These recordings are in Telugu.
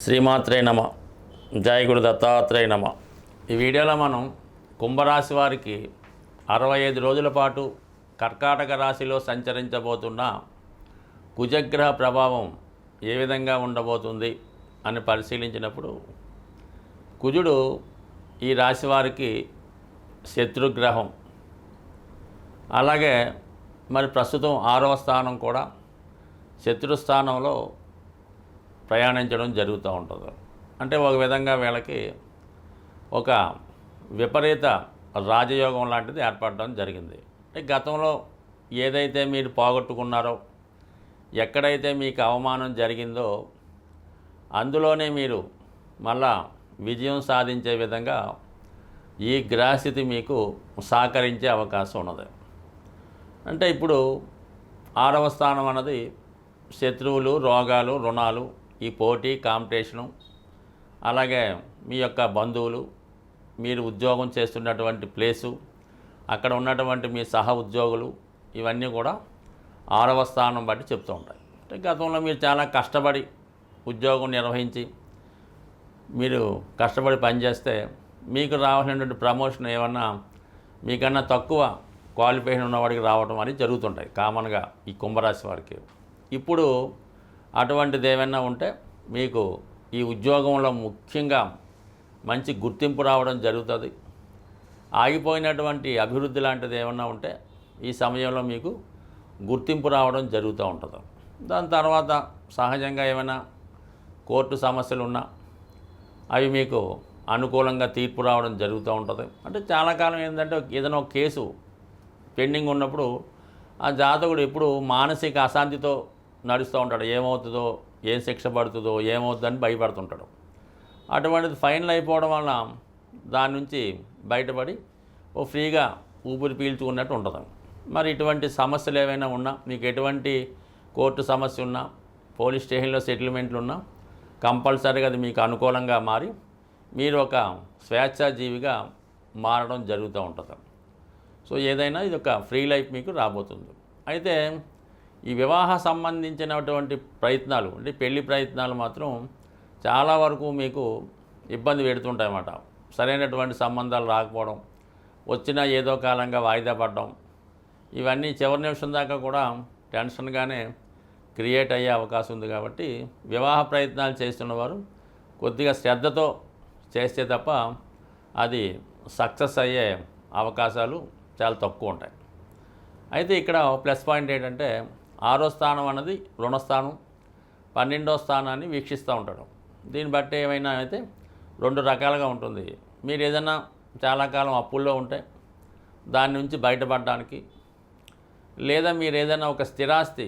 శ్రీమాత్రే నమ. జయ గురు దత్తాత్రేయ నమ. ఈ వీడియోలో మనం కుంభరాశి వారికి అరవై ఐదు రోజుల పాటు కర్కాటక రాశిలో సంచరించబోతున్న కుజగ్రహ ప్రభావం ఏ విధంగా ఉండబోతుంది అని పరిశీలించినప్పుడు కుజుడు ఈ రాశి వారికి శత్రుగ్రహం. అలాగే మరి ప్రస్తుతం ఆరవ స్థానం కూడా శత్రుస్థానంలో ప్రయాణించడం జరుగుతూ ఉంటుంది. అంటే ఒక విధంగా వీళ్ళకి ఒక విపరీత రాజయోగం లాంటిది ఏర్పడడం జరిగింది. అంటే గతంలో ఏదైతే మీరు పోగొట్టుకున్నారో ఎక్కడైతే మీకు అవమానం జరిగిందో అందులోనే మీరు మళ్ళా విజయం సాధించే విధంగా ఈ గ్రహస్థితి మీకు సహకరించే అవకాశం ఉన్నది. అంటే ఇప్పుడు ఆరవ స్థానం అన్నది శత్రువులు రోగాలు రుణాలు ఈ పోటీ కాంపిటీషను అలాగే మీ యొక్క బంధువులు మీరు ఉద్యోగం చేస్తున్నటువంటి ప్లేసు అక్కడ ఉన్నటువంటి మీ సహ ఉద్యోగులు ఇవన్నీ కూడా ఆరవ స్థానం బట్టి చెప్తూ ఉంటాయి. అంటే గతంలో మీరు చాలా కష్టపడి ఉద్యోగం నిర్వహించి మీరు కష్టపడి పనిచేస్తే మీకు రావాల్సినటువంటి ప్రమోషన్ ఏమన్నా మీకన్నా తక్కువ క్వాలిఫికేషన్ ఉన్నవాడికి రావడం అని జరుగుతుంటాయి కామన్గా ఈ కుంభరాశి వారికి. ఇప్పుడు అటువంటిది ఏమైనా ఉంటే మీకు ఈ ఉద్యోగంలో ముఖ్యంగా మంచి గుర్తింపు రావడం జరుగుతుంది. ఆగిపోయినటువంటి అభివృద్ధి లాంటిది ఏమన్నా ఉంటే ఈ సమయంలో మీకు గుర్తింపు రావడం జరుగుతూ ఉంటుంది. దాని తర్వాత సహజంగా ఏమైనా కోర్టు సమస్యలు ఉన్నా అవి మీకు అనుకూలంగా తీర్పు రావడం జరుగుతూ ఉంటుంది. అంటే చాలా కాలం ఏంటంటే ఏదైనా ఒక కేసు పెండింగ్ ఉన్నప్పుడు ఆ జాతకుడు ఎప్పుడు మానసిక అశాంతితో నడుస్తూ ఉంటాడు. ఏమవుతుందో ఏం శిక్ష పడుతుందో ఏమవుతుందని భయపడుతుంటాడు. అటువంటిది ఫైనల్ అయిపోవడం వలన దాని నుంచి బయటపడి ఓ ఫ్రీగా ఊపిరి పీల్చుకున్నట్టు ఉంటుంది. మరి ఇటువంటి సమస్యలు ఏవైనా ఉన్నా మీకు ఎటువంటి కోర్టు సమస్య ఉన్నా పోలీస్ స్టేషన్లో సెటిల్మెంట్లు ఉన్నా కంపల్సరీగా అది మీకు అనుకూలంగా మారి మీరు ఒక స్వేచ్ఛాజీవిగా మారడం జరుగుతూ ఉంటుంది. సో ఏదైనా ఇది ఒక ఫ్రీ లైఫ్ మీకు రాబోతుంది. అయితే ఈ వివాహ సంబంధించినటువంటి ప్రయత్నాలు అంటే పెళ్ళి ప్రయత్నాలు మాత్రం చాలా వరకు మీకు ఇబ్బంది పెడుతుంటాయన్నమాట. సరైనటువంటి సంబంధాలు రాకపోవడం వచ్చిన ఏదో కాలంగా వాయిదా పడడం ఇవన్నీ చివరి నిమిషం దాకా కూడా టెన్షన్గానే క్రియేట్ అయ్యే అవకాశం ఉంది కాబట్టి వివాహ ప్రయత్నాలు చేస్తున్నవారు కొద్దిగా శ్రద్ధతో చేస్తే తప్ప అది సక్సెస్ అయ్యే అవకాశాలు చాలా తక్కువ ఉంటాయి. అయితే ఇక్కడ ప్లస్ పాయింట్ ఏంటంటే ఆరో స్థానం అన్నది రుణస్థానం పన్నెండో స్థానాన్ని వీక్షిస్తూ ఉంటాడు. దీన్ని బట్టి ఏమైనా అయితే రెండు రకాలుగా ఉంటుంది. మీరు ఏదైనా చాలా కాలం అప్పుల్లో ఉంటే దాని నుంచి బయటపడడానికి లేదా మీరు ఏదైనా ఒక స్థిరాస్తి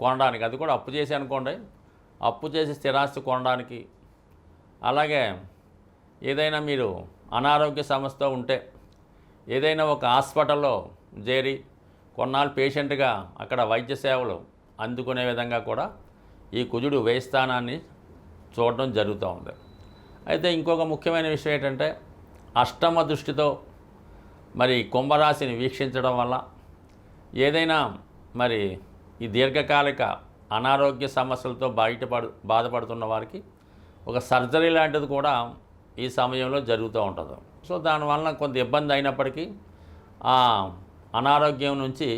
కొనడానికి అది కూడా అప్పు చేసి అనుకోండి. అప్పు చేసి స్థిరాస్తి కొనడానికి అలాగే ఏదైనా మీరు అనారోగ్య సమస్య ఉంటే ఏదైనా ఒక హాస్పిటల్లో చేరి కొన్నాళ్ళు పేషెంట్గా అక్కడ వైద్య సేవలు అందుకునే విధంగా కూడా ఈ కుజుడు వేయస్థానాన్ని చూడడం జరుగుతూ ఉంది. అయితే ఇంకొక ముఖ్యమైన విషయం ఏంటంటే అష్టమ దృష్టితో మరి కుంభరాశిని వీక్షించడం వల్ల ఏదైనా మరి ఈ దీర్ఘకాలిక అనారోగ్య సమస్యలతో బయటపడు బాధపడుతున్న వారికి ఒక సర్జరీ లాంటిది కూడా ఈ సమయంలో జరుగుతూ ఉంటుంది. సో దానివల్ల కొంత ఇబ్బంది అయినప్పటికీ అనారోగ్యం నుంచి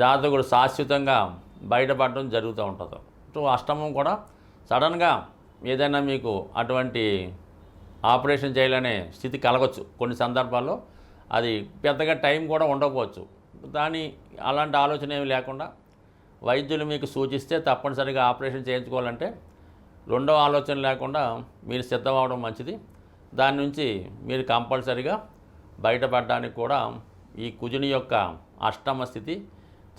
జాతకుడు శాశ్వతంగా బయటపడడం జరుగుతూ ఉంటుంది. సో అష్టమం కూడా సడన్గా ఏదైనా మీకు అటువంటి ఆపరేషన్ చేయాలనే స్థితి కలగచ్చు. కొన్ని సందర్భాల్లో అది పెద్దగా టైం కూడా ఉండకపోవచ్చు. దాని అలాంటి ఆలోచన ఏమి లేకుండా వైద్యులు మీకు సూచిస్తే తప్పనిసరిగా ఆపరేషన్ చేయించుకోవాలంటే రెండో ఆలోచన లేకుండా మీరు సిద్ధం అవడం మంచిది. దాని నుంచి మీరు కంపల్సరిగా బయటపడడానికి కూడా ఈ కుజుని యొక్క అష్టమ స్థితి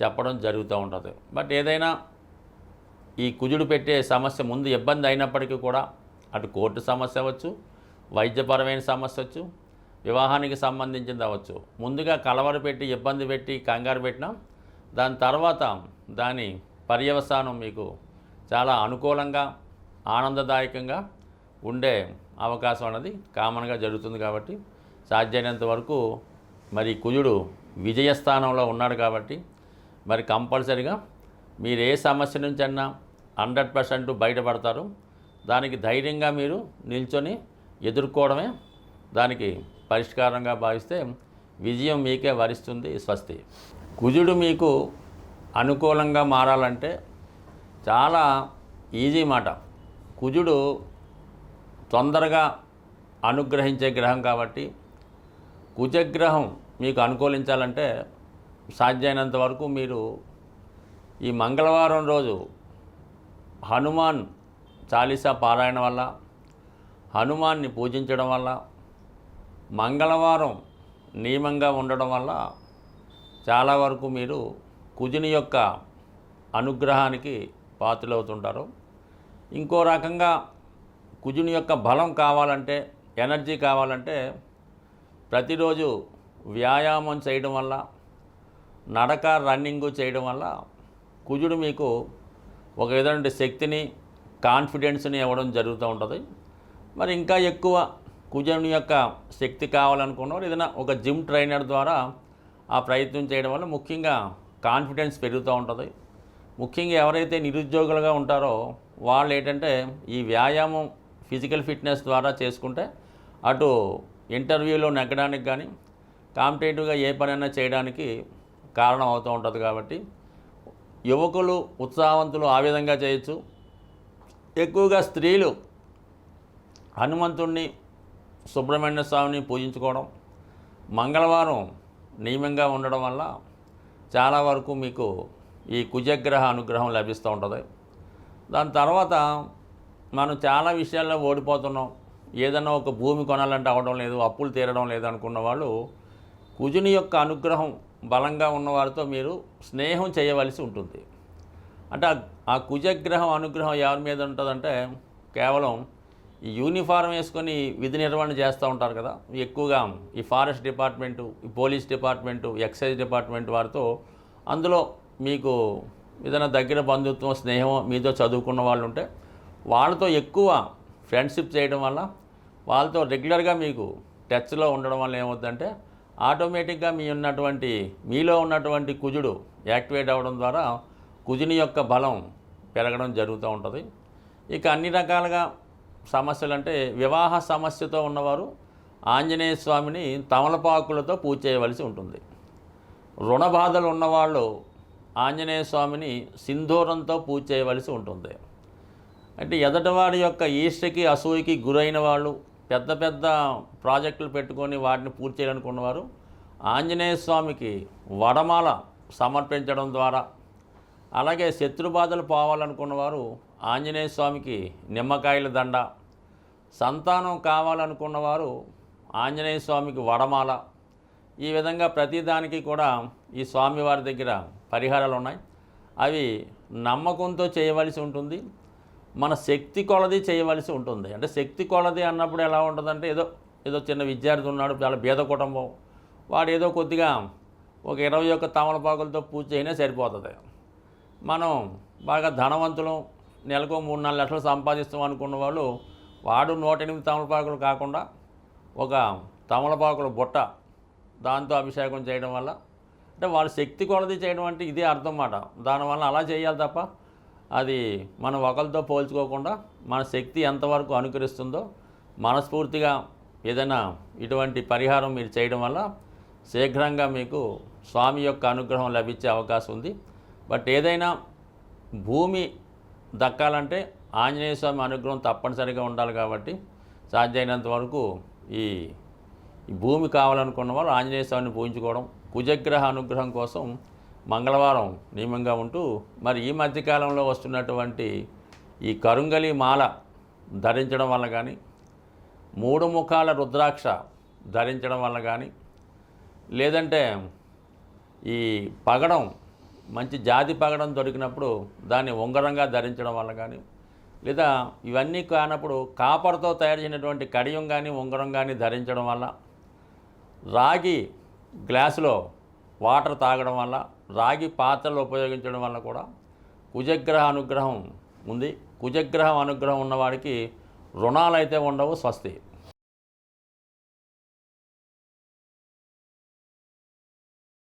చెప్పడం జరుగుతూ ఉంటుంది. బట్ ఏదైనా ఈ కుజుడు పెట్టే సమస్య ముందు ఇబ్బంది అయినప్పటికీ కూడా అటు కోర్టు సమస్య అవ్వచ్చు వైద్యపరమైన సమస్య వచ్చు వివాహానికి సంబంధించింది అవ్వచ్చు. ముందుగా కలవరు పెట్టి ఇబ్బంది పెట్టి కంగారు పెట్టినా దాని తర్వాత దాని పర్యవసానం మీకు చాలా అనుకూలంగా ఆనందదాయకంగా ఉండే అవకాశం అనేది కామన్గా జరుగుతుంది కాబట్టి సాధ్యమైనంత వరకు మరి కుజుడు విజయస్థానంలో ఉన్నాడు కాబట్టి మరి కంపల్సరిగా మీరు ఏ సమస్య నుంచి అన్నా హండ్రెడ్ పర్సెంట్ బయటపడతారు. దానికి ధైర్యంగా మీరు నిల్చొని ఎదుర్కోవడమే దానికి పరిష్కారంగా భావిస్తే విజయం మీకే వరిస్తుంది స్వస్తి. కుజుడు మీకు అనుకూలంగా మారాలంటే చాలా ఈజీ మాట. కుజుడు తొందరగా అనుగ్రహించే గ్రహం కాబట్టి కుజగ్రహం మీకు అనుకూలించాలంటే సాధ్యమైనంత వరకు మీరు ఈ మంగళవారం రోజు హనుమాన్ చాలీసా పారాయణ వల్ల హనుమాన్ని పూజించడం వల్ల మంగళవారం నియమంగా ఉండడం వల్ల చాలా వరకు మీరు కుజుని యొక్క అనుగ్రహానికి పాత్రలవుతుంటారు. ఇంకో రకంగా కుజుని యొక్క బలం కావాలంటే ఎనర్జీ కావాలంటే ప్రతిరోజు వ్యాయామం చేయడం వల్ల నడక రన్నింగ్ చేయడం వల్ల కుజుడు మీకు ఒక విధమైన శక్తిని కాన్ఫిడెన్స్ని ఇవ్వడం జరుగుతూ ఉంటుంది. మరి ఇంకా ఎక్కువ కుజుని యొక్క శక్తి కావాలనుకున్నవారు ఏదైనా ఒక జిమ్ ట్రైనర్ ద్వారా ఆ ప్రయత్నం చేయడం వల్ల ముఖ్యంగా కాన్ఫిడెన్స్ పెరుగుతూ ఉంటుంది. ముఖ్యంగా ఎవరైతే నిరుద్యోగులుగా ఉంటారో వాళ్ళు ఏంటంటే ఈ వ్యాయామం ఫిజికల్ ఫిట్నెస్ ద్వారా చేసుకుంటే అటు ఇంటర్వ్యూలో నెగ్గడానికి కానీ కాంపిటేటివ్గా ఏ పనైనా చేయడానికి కారణం అవుతూ ఉంటుంది కాబట్టి యువకులు ఉత్సాహవంతులు ఆ విధంగా చేయొచ్చు. ఎక్కువగా స్త్రీలు హనుమంతుణ్ణి సుబ్రహ్మణ్య స్వామిని పూజించుకోవడం మంగళవారం నియమంగా ఉండడం వల్ల చాలా వరకు మీకు ఈ కుజగ్రహ అనుగ్రహం లభిస్తూ ఉంటుంది. దాని తర్వాత మనం చాలా విషయాల్లో ఓడిపోతున్నాం. ఏదైనా ఒక భూమి కొనాలంటే అవడం లేదు అప్పులు తీరడం లేదు అనుకున్న వాళ్ళు కుజుని యొక్క అనుగ్రహం బలంగా ఉన్నవారితో మీరు స్నేహం చేయవలసి ఉంటుంది. అంటే ఆ- కుజగ్రహం అనుగ్రహం ఎవరి మీద ఉంటుందంటే కేవలం ఈ యూనిఫారం వేసుకొని విధి నిర్వహణ చేస్తూ ఉంటారు కదా. ఎక్కువగా ఈ ఫారెస్ట్ డిపార్ట్మెంటు ఈ పోలీస్ డిపార్ట్మెంటు ఎక్సైజ్ డిపార్ట్మెంట్ వారితో అందులో మీకు ఏదైనా దగ్గర బంధుత్వం స్నేహం మీతో చదువుకున్న వాళ్ళు ఉంటే వాళ్ళతో ఎక్కువ ఫ్రెండ్షిప్ చేయడం వల్ల వాళ్ళతో రెగ్యులర్గా మీకు టచ్లో ఉండడం వల్ల ఏమవుతుందంటే ఆటోమేటిక్గా మీ ఉన్నటువంటి మీలో ఉన్నటువంటి కుజుడు యాక్టివేట్ అవ్వడం ద్వారా కుజుని యొక్క బలం పెరగడం జరుగుతూ ఉంటుంది. ఇక అన్ని రకాలుగా సమస్యలు అంటే వివాహ సమస్యతో ఉన్నవారు ఆంజనేయ స్వామిని తమలపాకులతో పూజ చేయవలసి ఉంటుంది. రుణ బాధలు ఉన్నవాళ్ళు ఆంజనేయ స్వామిని సింధూరంతో పూజ చేయవలసి ఉంటుంది. అంటే ఎదటివాడి యొక్క ఈష్టకి అసూయకి గురైన వాళ్ళు పెద్ద పెద్ద ప్రాజెక్టులు పెట్టుకొని వాటిని పూర్తి చేయాలనుకున్నవారు ఆంజనేయ స్వామికి వడమాల సమర్పించడం ద్వారా అలాగే శత్రు బాధలు పోవాలనుకున్నవారు ఆంజనేయ స్వామికి నిమ్మకాయల దండ సంతానం కావాలనుకున్నవారు ఆంజనేయ స్వామికి వడమాల. ఈ విధంగా ప్రతిదానికి కూడా ఈ స్వామివారి దగ్గర పరిహారాలు ఉన్నాయి. అవి నమ్మకంతో చేయవలసి ఉంటుంది. మన శక్తి కొలది చేయవలసి ఉంటుంది. అంటే శక్తి కొలది అన్నప్పుడు ఎలా ఉంటుందంటే ఏదో ఏదో చిన్న విద్యార్థి ఉన్నాడు చాలా బీద కుటుంబం. వాడు ఏదో కొద్దిగా ఒక ఇరవై ఒక్క తమలపాకులతో పూజ చేయనే సరిపోతుంది. మనం బాగా ధనవంతులం నెలకు మూడు నాలుగు లక్షలు సంపాదిస్తాం అనుకున్న వాళ్ళు వాడు నూట ఎనిమిది తమలపాకులు కాకుండా ఒక తమలపాకుల బుట్ట దాంతో అభిషేకం చేయడం వల్ల అంటే వాళ్ళ శక్తి కొలది చేయడం అంటే ఇదే అర్థం మాట. దానివల్ల అలా చేయాలి తప్ప అది మనం ఒకరితో పోల్చుకోకుండా మన శక్తి ఎంతవరకు అనుకరిస్తుందో మనస్ఫూర్తిగా ఏదైనా ఇటువంటి పరిహారం మీరు చేయడం వల్ల శీఘ్రంగా మీకు స్వామి యొక్క అనుగ్రహం లభించే అవకాశం ఉంది. బట్ ఏదైనా భూమి దక్కాలంటే ఆంజనేయ స్వామి అనుగ్రహం తప్పనిసరిగా ఉండాలి కాబట్టి సాధ్యమైనంత వరకు ఈ భూమి కావాలనుకున్న వాళ్ళు ఆంజనేయ స్వామిని పూజించుకోవడం కుజగ్రహ అనుగ్రహం కోసం మంగళవారం నియమంగా ఉంటూ మరి ఈ మధ్యకాలంలో వస్తున్నటువంటి ఈ కరుంగలి మాల ధరించడం వల్ల కానీ మూడు ముఖాల రుద్రాక్ష ధరించడం వల్ల కానీ లేదంటే ఈ పగడం మంచి జాతి పగడం దొరికినప్పుడు దాన్ని ఉంగరంగా ధరించడం వల్ల కానీ లేదా ఇవన్నీ కానప్పుడు కాపర్తో తయారు చేసినటువంటి కడియం కానీ ఉంగరం కానీ ధరించడం వల్ల రాగి గ్లాసులో వాటర్ తాగడం వల్ల రాగి పాత్రలు ఉపయోగించడం వల్ల కూడా కుజగ్రహ అనుగ్రహం ఉంది. కుజగ్రహం అనుగ్రహం ఉన్నవాడికి రుణాలు అయితే ఉండవు స్వస్తి.